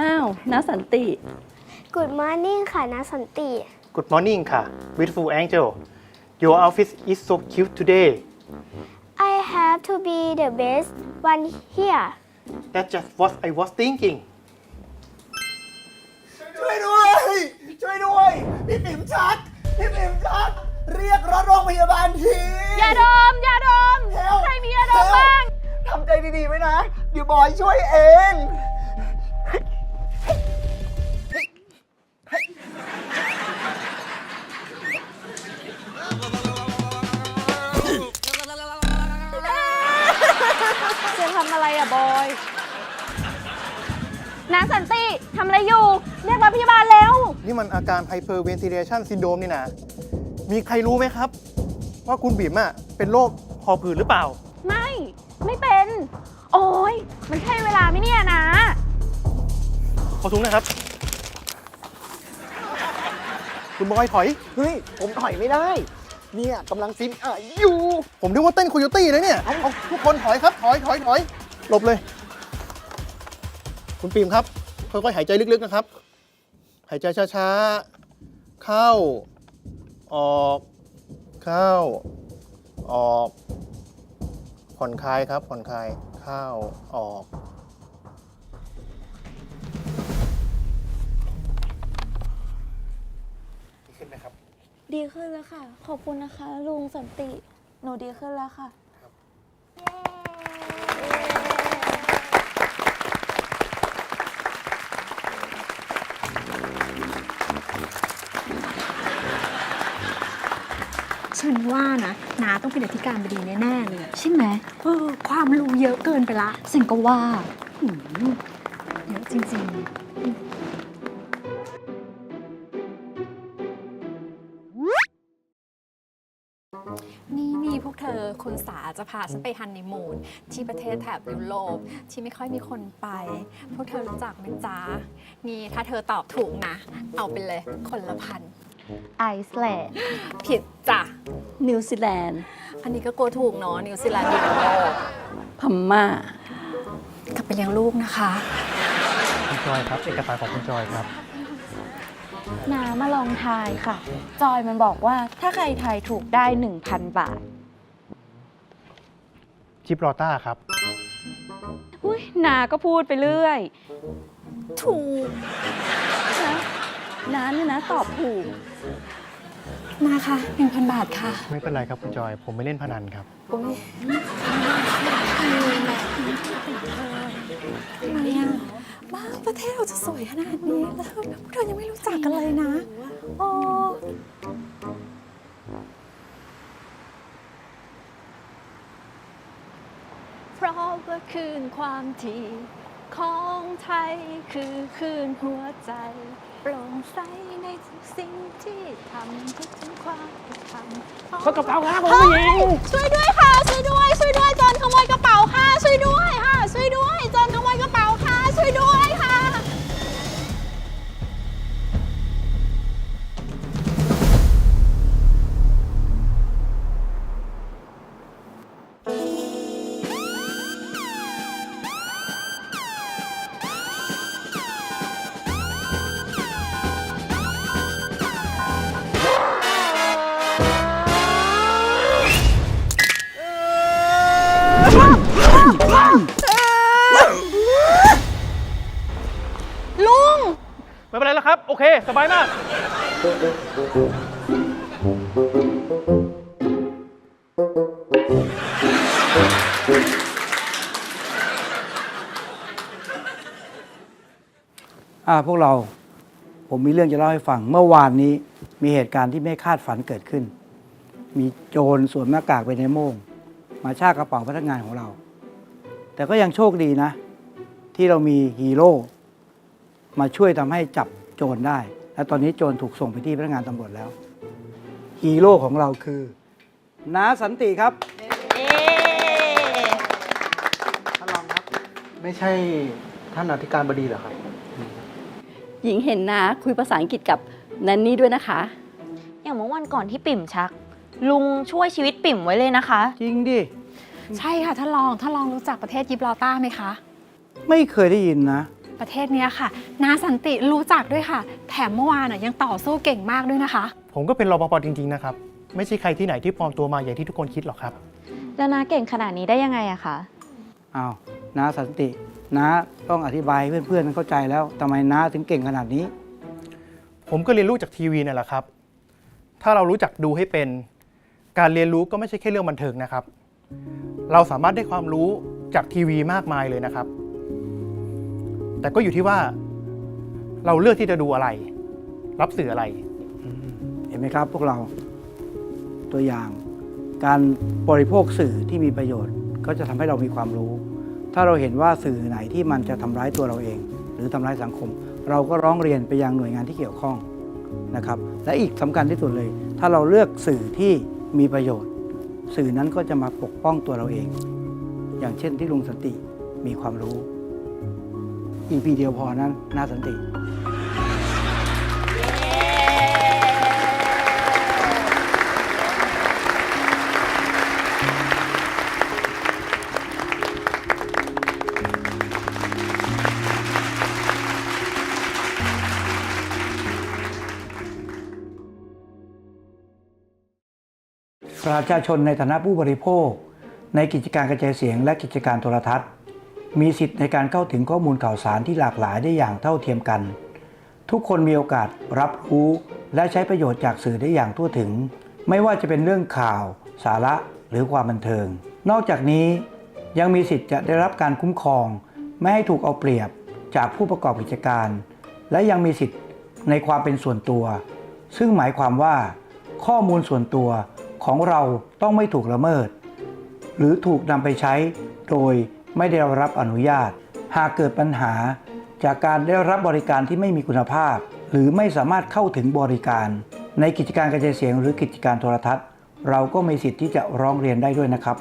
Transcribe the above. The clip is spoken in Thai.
อ้าวนาสันติ Good morning ค่ะนาสันติ Good morning ค่ะ Beautiful Angel Your outfit is so cute today I have to be the best one here That's just what I was thinking ช่วยด้วย ช่วยด้วย พี่ปิ่มชัก พี่ปิ่มชัก เรียกรถโรงพยาบาลทียาดมยาดมเฮลใครมียาดมบ้าง ทำใจดีๆไว้นะ เดี๋ยวบอยช่วยเองำอะไรอะบอยนาสันติทำอะไรอยู่ เรียกรถพยาบาลเร็วนี่มันอาการ hyperventilation syndrome นี่นะ มีใครรู้ไหมครับ ว่าคุณบิ๋มอะเป็นโรคหอบหืดหรือเปล่า ไม่ ไม่เป็น โอ้ยมันใช่เวลาไหมเนี่ยนะ ขอถุงนะครับ คุณบอยถอย เฮ้ย ผมถอยไม่ได้ เนี่ยกำลังซิมอะอยู่ ผมนึกว่าเต้นโคโยตี้นะเนี่ยเอาทุกคนถอยครับ ถอยถอยถอยหลบเลย คุณปิ่มครับ ค่อยๆหายใจลึกๆนะครับ หายใจช้าๆ เข้า ออก เข้า ออก ผ่อนคลายครับ ผ่อนคลาย เข้า ออก ดีขึ้นแล้วค่ะ ขอบคุณนะคะ ลุงสันติ หนูดีขึ้นแล้วค่ะ ฉันว่านะนาต้องเป็นอธิการบดีแน่ๆเลยอะใช่ไหมเออความรู้เยอะเกินไปละ ฉันก็ว่าหืมเยอะจริงๆ นี่นี่พวกเธอคุณสาจะพาฉันไปฮันนีมูนที่ประเทศแถบยุโรปที่ไม่ค่อยมีคนไป พวกเธอรู้จักไหมจ๊ะนี่ถ้าเธอตอบถูกนะ เอาไปเลยคนละพัน ไอซ์แลนด์ ผิดจ้ะ นิวซีแลนด์ อันนี้ก็กลัวถูกเนาะนิวซีแลนด์อยู่ในโลกพม่า กลับไปเลี้ยงลูกนะคะ คุณจอยครับ เอกสารของคุณจอยครับ นามาลองทายค่ะ จอยมันบอกว่าถ้าใครทายถูกได้ 1,000 บาท จิบรอต้าครับ อุ้ยนาก็พูดไปเรื่อย ถูกนะนาเนี่ยนะตอบถูกมาค่ะหนึ่งพันบาทค่ะไม่เป็นไรครับคุณจอย ผมไม่เล่นพนันครับโอ้ยทำไมอะ บ้าประเทศเราจะสวยขนาดนี้แล้วพวกเธอยังไม่รู้จักกันเลยนะโอ้เพราะว่าคืนความถี่ของไทยคือคืนหัวใจ โปร่งใสในทุกสิ่งที่ทำทุกถึงความที่ทำเขากระเป๋าครับผมผู้หญิงช่วยด้วยค่ะช่วยด้วยช่วยด้วยโจรขโมยกระเป๋าค่ะช่วยด้วยค่ะช่วย สบายมาก อ่าพวกเราผมมีเรื่องจะเล่าให้ฟัง เมื่อวานนี้มีเหตุการณ์ที่ไม่คาดฝันเกิดขึ้น มีโจรสวมหน้ากากไปในโม่ง มาชากกระเป๋าพนักงานของเรา แต่ก็ยังโชคดีนะ ที่เรามีฮีโร่มาช่วยทำให้จับ โจรได้ และตอนนี้โจรถูกส่งไปที่พนักงานตำรวจแล้วฮีโร่ของเราคือน้าสันติครับเอ๊ท่านรองครับ ไม่ใช่ท่านอธิการบดีเหรอครับ หญิงเห็นนะคุยภาษาอังกฤษกับนันนี่ด้วยนะคะ อย่างเมื่อวันก่อนที่ปิ่มชัก ลุงช่วยชีวิตปิ่มไว้เลยนะคะ จริงดิ ใช่ค่ะท่านรองท่านรองรู้จักประเทศยิบรอต้าไหมคะ ไม่เคยได้ยินนะ ประเทศเนี้ยค่ะ นาสันติรู้จักด้วยค่ะ แถมเมื่อวานน่ะยังต่อสู้เก่งมากด้วยนะคะ ผมก็เป็นรปภจริง ๆ นะครับ ไม่ใช่ใครที่ไหนที่ปลอมตัวมาอย่างที่ทุกคนคิดหรอกครับ แล้วนาเก่งขนาดนี้ได้ยังไงอะคะอ้าวน้าสันติน้าต้องอธิบายให้เพื่อนๆเข้าใจแล้วทำไมน้าถึงเก่งขนาดนี้ ผมก็เรียนรู้จากทีวีนั่นแหละครับ ถ้าเรารู้จักดูให้เป็น การเรียนรู้ก็ไม่ใช่แค่เรื่องบันเทิงนะครับ เราสามารถได้ความรู้จากทีวีมากมายเลยนะครับ แต่ก็อยู่ที่ว่าเราเลือกที่จะดูอะไร รับสื่ออะไร เห็นไหมครับ พวกเราตัวอย่างการบริโภคสื่อที่มีประโยชน์ ก็จะทำให้เรามีความรู้ ถ้าเราเห็นว่าสื่อไหนที่มันจะทำร้ายตัวเราเอง หรือทำร้ายสังคม เราก็ร้องเรียนไปยังหน่วยงานที่เกี่ยวข้องนะครับ และอีกสำคัญที่สุดเลย ถ้าเราเลือกสื่อที่มีประโยชน์ สื่อนั้นก็จะมาปกป้องตัวเราเอง อย่างเช่นที่ลุงสันติมีความรู้ อีพีเดียวพอนั้นน่าสันติ ประชาชนในฐานะผู้บริโภค ในกิจการกระจายเสียงและกิจการโทรทัศน์ มีสิทธิ์ในการเข้าถึงข้อมูลข่าวสารที่หลากหลายได้อย่างเท่าเทียมกัน ทุกคนมีโอกาสรับรู้และใช้ประโยชน์จากสื่อได้อย่างทั่วถึง ไม่ว่าจะเป็นเรื่องข่าว สาระหรือความบันเทิง นอกจากนี้ยังมีสิทธิ์จะได้รับการคุ้มครอง ไม่ให้ถูกเอาเปรียบจากผู้ประกอบกิจการ และยังมีสิทธิ์ในความเป็นส่วนตัว ซึ่งหมายความว่า ข้อมูลส่วนตัวของเราต้องไม่ถูกละเมิด หรือถูกนำไปใช้โดย ไม่ได้รับอนุญาต หากเกิดปัญหา จากการได้รับบริการที่ไม่มีคุณภาพ หรือไม่สามารถเข้าถึงบริการ ในกิจการกระจายเสียงหรือกิจการโทรทัศน์ เราก็มีสิทธิ์ที่จะร้องเรียนได้ด้วยนะครับ